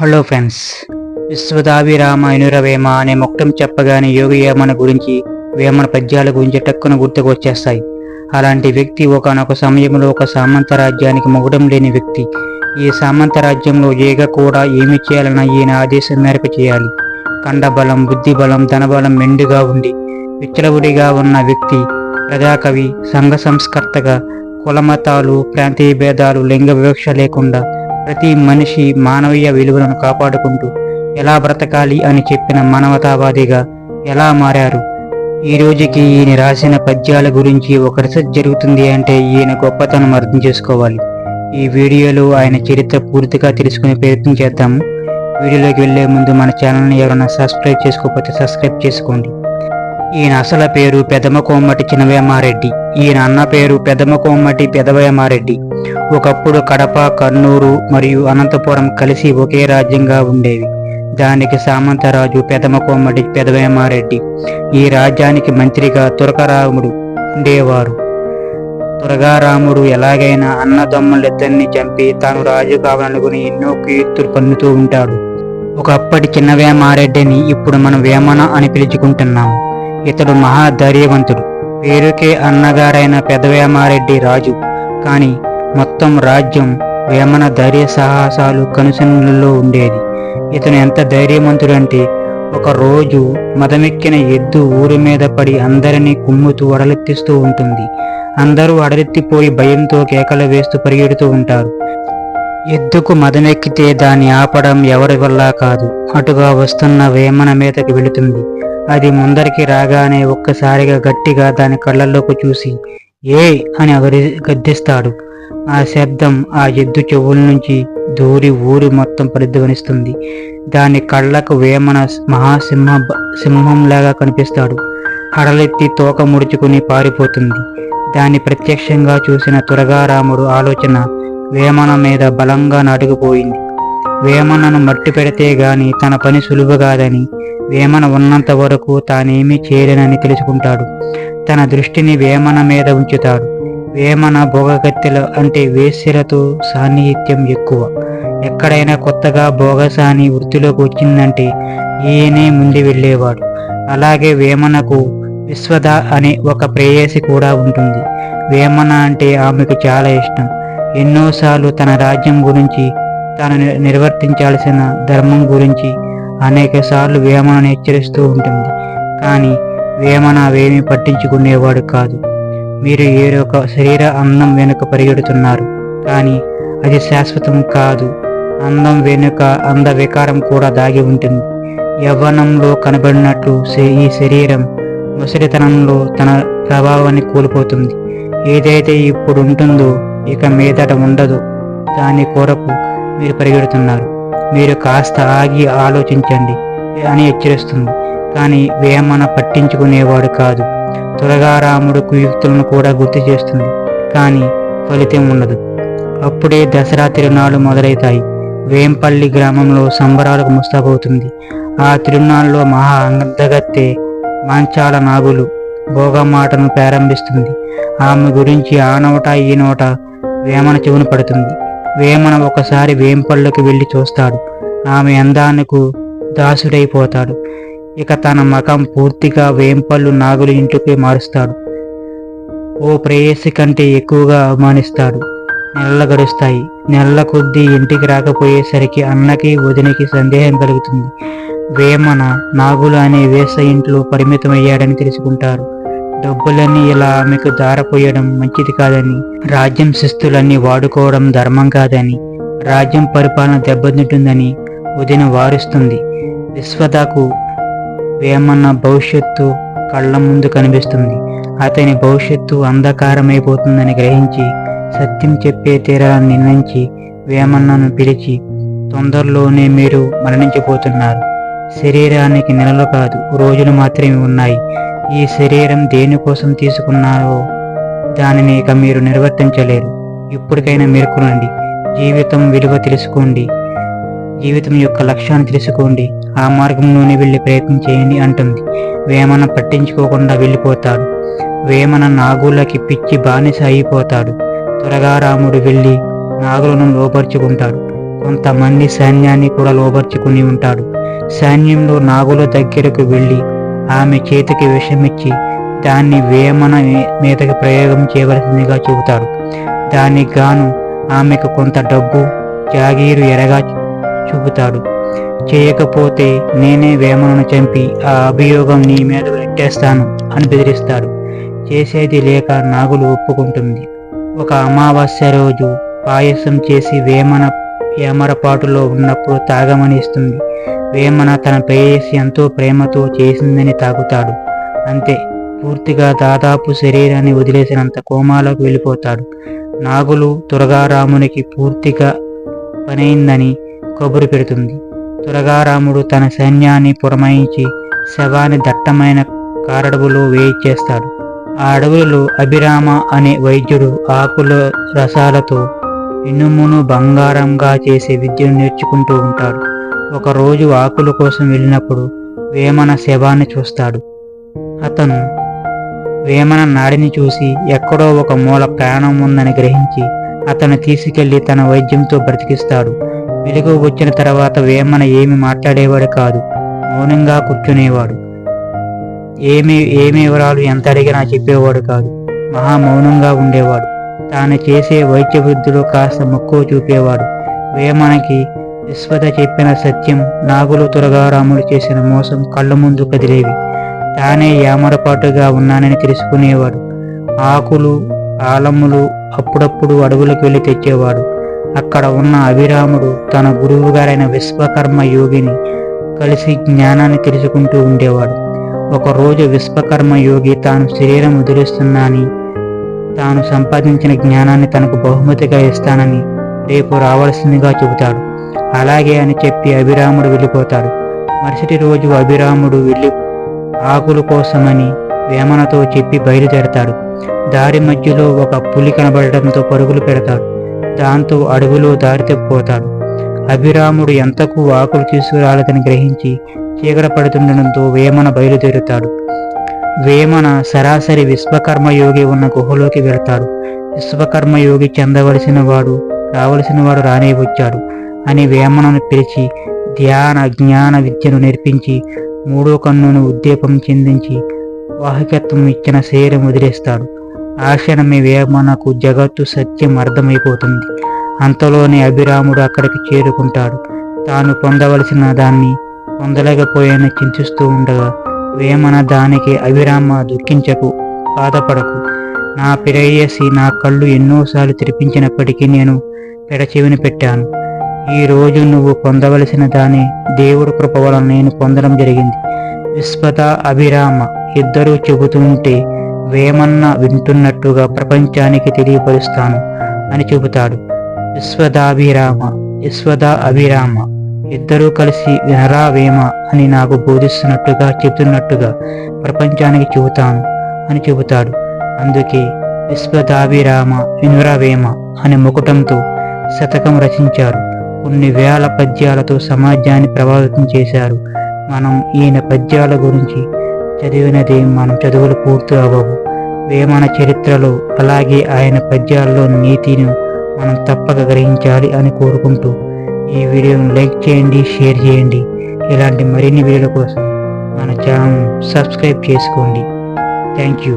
Hello friends విశ్వదాభిరామ ఇనురవేమ అనే మొక్కం చెప్పగానే యోగి వేమన గురించి వేమన పద్యాల గురించి టక్కున గుర్తుకు వచ్చేస్తాయి అలాంటి వ్యక్తి ఒకనొక సమయంలో ఒక సామంత రాజ్యానికి మొగడం లేని వ్యక్తి. ఈ సామంత రాజ్యంలో ఏగ కూడా ఏమి చేయాలన్నా ఈయన ఆదేశం మేరకు చేయాలి. కండబలం బుద్ధిబలం ధనబలం మెండుగా ఉండి విచ్చలవుడిగా ఉన్న వ్యక్తి ప్రజాకవి సంఘ సంస్కర్తగా కులమతాలు ప్రాంతీయ భేదాలు లింగ వివక్ష లేకుండా ప్రతి మనిషి మానవీయ విలువలను కాపాడుకుంటూ ఎలా బ్రతకాలి అని చెప్పిన మానవతావాదిగా ఎలా మారారు? ఈ రోజుకి ఈయన రాసిన పద్యాల గురించి ఒక రీసెర్చ్ జరుగుతుంది అంటే ఈయన గొప్పతనం అర్థం చేసుకోవాలి. ఈ వీడియోలో ఆయన చరిత్ర పూర్తిగా తెలుసుకునే ప్రయత్నం చేద్దాము. వీడియోలోకి వెళ్ళే ముందు మన ఛానల్ని ఎవరైనా సబ్స్క్రైబ్ చేసుకోకపోతే సబ్స్క్రైబ్ చేసుకోండి. ఈయన అసలు పేరు పెదమ కోమ్మటి చినవేమారెడ్డి ఈయన అన్న పేరు పెదమ కోమ్మటి పెదవేమారెడ్డి ఒకప్పుడు కడప కర్నూలు మరియు అనంతపురం కలిసి ఒకే రాజ్యంగా ఉండేవి. దానికి సామంతరాజు పెదమ పెదవేమారెడ్డి. ఈ రాజ్యానికి మంత్రిగా తురకరాముడు ఉండేవారు. తురగారాముడు ఎలాగైనా అన్నదమ్ములిద్దరిని చంపి తాను రాజు కావాలనుకుని ఎన్నో కీర్తులు పన్నుతూ ఉంటాడు. ఒకప్పటి చిన్న వేమారెడ్డిని ఇప్పుడు మనం వేమన అని పిలుచుకుంటున్నాము ఇతడు మహా ధైర్యవంతుడు పేరుకే అన్నగారైన పెదవేమారెడ్డి రాజు. కానీ మొత్తం రాజ్యం వేమన ధైర్య సాహసాలు కనుసన్నులలో ఉండేది. ఇతను ఎంత ధైర్యవంతుడంటే ఒక రోజు మదమెక్కిన ఎద్దు ఊరి మీద పడి అందరినీ కుమ్ముతూ అడలెత్తిస్తూ ఉంటుంది. అందరూ అడలెత్తిపోయి భయంతో కేకలు వేస్తూ పరిగెడుతూ ఉంటారు. ఎద్దుకు మదమెక్కితే దాన్ని ఆపడం ఎవరి వల్ల కాదు. అటుగా వస్తున్న వేమన మీదకి వెళుతుంది. అది ముందరికి రాగానే ఒక్కసారిగా గట్టిగా దాని కళ్ళల్లోకి చూసి ఏ అని అగరి గద్దిస్తాడు. ఆ శబ్దం ఆ ఎద్దు చెవుల నుంచి దూరి ఊరి మొత్తం ప్రతిధ్వనిస్తుంది దాని కళ్ళకు వేమన మహాసింహ సింహంలాగా కనిపిస్తాడు. హడలెత్తి తోక ముడుచుకుని పారిపోతుంది. దాన్ని ప్రత్యక్షంగా చూసిన తురగారాముడు ఆలోచన వేమన మీద బలంగా నాటుకుపోయింది వేమనను మట్టి పెడితే గాని తన పని సులువు కాదని వేమన ఉన్నంత వరకు తానేమీ చేయలేనని తెలుసుకుంటాడు. తన దృష్టిని వేమన మీద ఉంచుతాడు. వేమన భోగకత్తెల అంటే వేశ్యలతో సాన్నిహిత్యం ఎక్కువ. ఎక్కడైనా కొత్తగా భోగసాని వృత్తిలోకి వచ్చిందంటే ఈయనే ముందు వెళ్ళేవాడు. అలాగే వేమనకు విశ్వద అనే ఒక ప్రేయసి కూడా ఉంటుంది. వేమన అంటే ఆమెకు చాలా ఇష్టం. ఎన్నోసార్లు తన రాజ్యం గురించి తాను నిర్వర్తించాల్సిన ధర్మం గురించి అనేక సార్లు వేమనను హెచ్చరిస్తూ ఉంటుంది. కానీ వేమన అవేమీ పట్టించుకునేవాడు కాదు. మీరు ఏరొక శరీర అందం వెనుక పరిగెడుతున్నారు. కానీ అది శాశ్వతం కాదు. అందం వెనుక అంద వికారం కూడా దాగి ఉంటుంది. యవ్వనంలో కనబడినట్లు ఈ శరీరం ముసలితనంలో తన ప్రభావాన్ని కోల్పోతుంది. ఏదైతే ఇప్పుడు ఉంటుందో ఇక మీదట ఉండదు. దాని కొరకు మీరు పరిగెడుతున్నారు. మీరు కాస్త ఆగి ఆలోచించండి. అని హెచ్చరిస్తుంది. కానీ వేమన పట్టించుకునేవాడు కాదు. త్వరగా రాముడు కుయుక్తులను కూడా గుర్తు చేస్తుంది కానీ ఫలితం ఉండదు. అప్పుడే దసరా తిరునాళ్ళు మొదలవుతాయి వేంపల్లి గ్రామంలో సంబరాలకు ముస్తాబవుతుంది. ఆ తిరునాళ్ళలో మహా అందగత్తె మంచాల నాగులు భోగమాటను ప్రారంభిస్తుంది. ఆమె గురించి ఆ నోట ఈ నోట వేమన చెవును పడుతుంది. వేమన ఒకసారి వేంపల్లికి వెళ్ళి చూస్తాడు. ఆమె అందానికి దాసుడైపోతాడు. ఇక తన మకం పూర్తిగా వేంపళ్ళు నాగులు ఇంటికి మారుస్తాడు. ఓ ప్రేయసి కంటే ఎక్కువగా అవమానిస్తాడు. నెలలు గడుస్తాయి. నెలల కొద్దీ ఇంటికి రాకపోయేసరికి అన్నకి వదినికి సందేహం కలుగుతుంది. వేమన నాగులు అనే వేస ఇంట్లో పరిమితమయ్యాడని తెలుసుకుంటారు. డబ్బులన్నీ ఇలా ఆమెకు దారపోయడం మంచిది కాదని రాజ్యం శిస్తులన్నీ వాడుకోవడం ధర్మం కాదని రాజ్యం పరిపాలన దెబ్బతింటుందని వదిన వారుస్తుంది. విశ్వతకు వేమన్న భవిష్యత్తు కళ్ళ ముందు కనిపిస్తుంది. అతని భవిష్యత్తు అంధకారమైపోతుందని గ్రహించి సత్యం చెప్పే తీరాలని నిర్ణయించి వేమన్నను పిలిచి తొందరలోనే మీరు మరణించిపోతున్నారు. శరీరానికి నెలలు కాదు రోజులు మాత్రమే ఉన్నాయి. ఈ శరీరం దేనికోసం తీసుకున్నారో దానిని ఇక మీరు నిర్వర్తించలేరు. ఇప్పటికైనా మేర్కొనండి జీవితం విలువ తెలుసుకోండి. జీవితం యొక్క లక్ష్యాన్ని తెలుసుకోండి. ఆ మార్గంలోనే వెళ్ళి ప్రయత్నం చేయండి అంటుంది. వేమన పట్టించుకోకుండా వెళ్ళిపోతాడు. వేమన నాగులకి పిచ్చి బానిస అయిపోతాడు. త్వరగా రాముడు వెళ్ళి నాగులను లోపరుచుకుంటాడు కొంతమంది సైన్యాన్ని కూడా లోపరుచుకుని ఉంటాడు. సైన్యంలో నాగుల దగ్గరకు వెళ్ళి ఆమె చేతికి విషమిచ్చి దాన్ని వేమన మీదకి ప్రయోగం చేయవలసిందిగా చెబుతాడు. దానికి గాను ఆమెకు కొంత డబ్బు జాగీరు ఎరగా చూపుతాడు. చేయకపోతే నేనే వేమనను చంపి ఆ అభియోగం నీ మీద ఎట్టేస్తాను అని బెదిరిస్తాడు. చేసేది లేక నాగులు ఒప్పుకుంటుంది. ఒక అమావాస్య రోజు పాయసం చేసి వేమన ఏమరపాటులో ఉన్నప్పుడు తాగమని ఇస్తుంది. వేమన తన ప్రేయసి ఎంతో ప్రేమతో చేసిందని తాగుతాడు. అంతే. పూర్తిగా దాదాపు శరీరాన్ని వదిలేసినంత కోమాలోకి వెళ్ళిపోతాడు. నాగులు తురగారామునికి పూర్తిగా పనైందని కబురు పెడుతుంది. తురగారాముడు తన సైన్యాన్ని పురమాయించి శవాన్ని దట్టమైన కారడవులో వేయిచేస్తాడు ఆ అడవులలో అభిరామ అనే వైద్యుడు ఆకుల రసాలతో ఇనుమును బంగారంగా చేసే విద్యను నేర్చుకుంటూ ఉంటాడు. ఒకరోజు ఆకుల కోసం వెళ్ళినప్పుడు వేమన శవాన్ని చూస్తాడు. అతను వేమన నాడిని చూసి ఎక్కడో ఒక మూల ప్రాణం ఉందని గ్రహించి అతను తీసుకెళ్ళి తన వైద్యంతో బ్రతికిస్తాడు. వెలుగు వచ్చిన తర్వాత వేమన ఏమి మాట్లాడేవాడు కాదు మౌనంగా కూర్చునేవాడు. ఏమి ఏమి వివరాలు ఎంత అడిగినా చెప్పేవాడు కాదు మహా మౌనంగా ఉండేవాడు. తాను చేసే వైద్య వృద్ధులు కాస్త మక్కువ చూపేవాడు. వేమనకి విశ్వత చెప్పిన సత్యం నాగులు తురగారాములు చేసిన మోసం కళ్ళ ముందు కదిలేవి. తానే యామరపాటుగా ఉన్నానని తెలుసుకునేవాడు. ఆకులు ఆలములు అప్పుడప్పుడు అడవులకు వెళ్ళి తెచ్చేవాడు. అక్కడ ఉన్న అభిరాముడు తన గురువు గారైన విశ్వకర్మ యోగిని కలిసి జ్ఞానాన్ని తెలుసుకుంటూ ఉండేవాడు. ఒకరోజు విశ్వకర్మ యోగి తాను శరీరం వదిలిస్తున్నానని తాను సంపాదించిన జ్ఞానాన్ని తనకు బహుమతిగా ఇస్తానని రేపు రావాల్సిందిగా చెబుతాడు. అలాగే అని చెప్పి అభిరాముడు వెళ్ళిపోతాడు. మరుసటి రోజు అభిరాముడు వెళ్ళి ఆకుల కోసమని వేమనతో చెప్పి బయలుదేరతాడు. దారి మధ్యలో ఒక పులి కనబడటంతో పరుగులు పెడతాడు. దాంతో అడవిలో దారి తప్పిపోతాడు అభిరాముడు ఎంతకు ఆకులు తీసుకురాలేదని గ్రహించి చీకట పడుతుండడంతో వేమన బయలుదేరుతాడు. వేమన సరాసరి విశ్వకర్మ యోగి ఉన్న గుహలోకి వెళ్తాడు. విశ్వకర్మ యోగి చెందవలసిన వాడు రావలసిన వాడు రానే వచ్చాడు అని వేమనను పిలిచి ధ్యాన జ్ఞాన విద్యను నేర్పించి మూడో కన్నును ఉద్దీపం చెందించి వాహకత్వం ఇచ్చిన శరీరం వదిలేస్తాడు ఆ క్షణమే వేమనకు జగత్తు సత్యం అర్థమైపోతుంది. అంతలోనే అభిరాముడు అక్కడికి చేరుకుంటాడు. తాను పొందవలసిన దాన్ని పొందలేకపోయానని చింతిస్తూ ఉండగా వేమన దానికి అభిరామ దుఃఖించకు బాధపడకు. నా ప్రేయసి నా కళ్ళు ఎన్నోసార్లు తెరిపించినప్పటికీ నేను పెడచెవిని పెట్టాను. ఈ రోజు నువ్వు పొందవలసిన దాన్ని దేవుడు కృప వలన నేను పొందడం జరిగింది. విశ్వత అభిరామ ఇద్దరూ చెబుతుంటే వేమన్న వింటున్నట్టుగా ప్రపంచానికి తెలియపరుస్తాను అని చెబుతాడు. విశ్వదాభిరామ విశ్వదా అభిరామ ఇద్దరూ కలిసి వినరా వేమ అని నాకు బోధిస్తున్నట్టుగా చెబుతున్నట్టుగా ప్రపంచానికి చెబుతాను అని చెబుతాడు. అందుకే విశ్వదాభిరామ వినురా వేమ అనే ముకుటంతో శతకం రచించారు. కొన్ని వేల పద్యాలతో సమాజాన్ని ప్రభావితం చేశారు. మనం ఈయన పద్యాల గురించి చదివినది మనం చదువులు పూర్తి అవ్వవు. వేమన చరిత్రలో అలాగే ఆయన పద్యాల్లో నీతిని మనం తప్పక గ్రహించాలి అని కోరుకుంటూ ఈ వీడియోను లైక్ చేయండి షేర్ చేయండి. ఇలాంటి మరిన్ని వీడియోల కోసం మన ఛానల్ సబ్స్క్రైబ్ చేసుకోండి. Thank you.